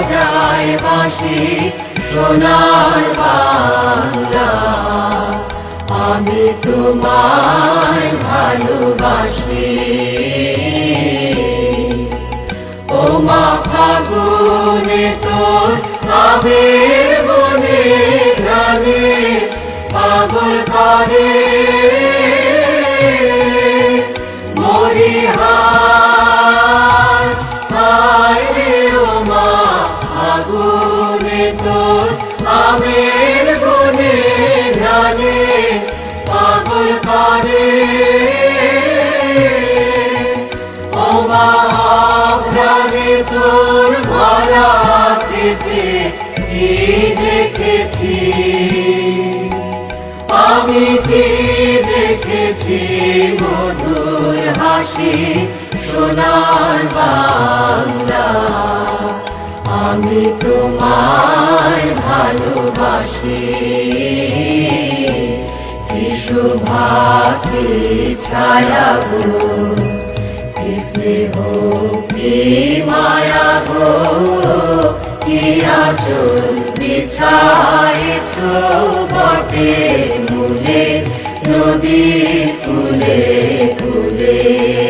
বাজায় বাঁশি সোনার বাংলা। আমি তোমায় ভালোবাসি। ও মা ফাগুনে তোর আবির বনে গানে পাগল করে ফাগুনে তোর বনে গানে পাগল করে ও প্রাণে তোর ভরা পেতে কি দেখেছি? আমি কি দেখেছি মধুর হাসি, সোনার বাংলা? আমি তোমায় ভালোবাসি। কি শুভাকে ছায়া গো স্নেহ কি মায়া গো, কি আচল বিছাইছ বটে মূলে, নদী কুলে কুলে।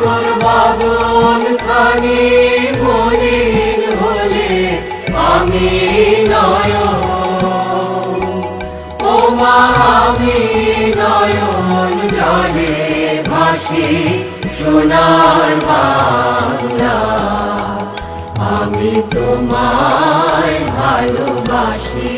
তোর বাদন খানি মলিন হলে আমি নয় ও মা, আমি নয়ন জলে ভাসি সোনার বাংলা। আমি তোমায় ভালোবাসি।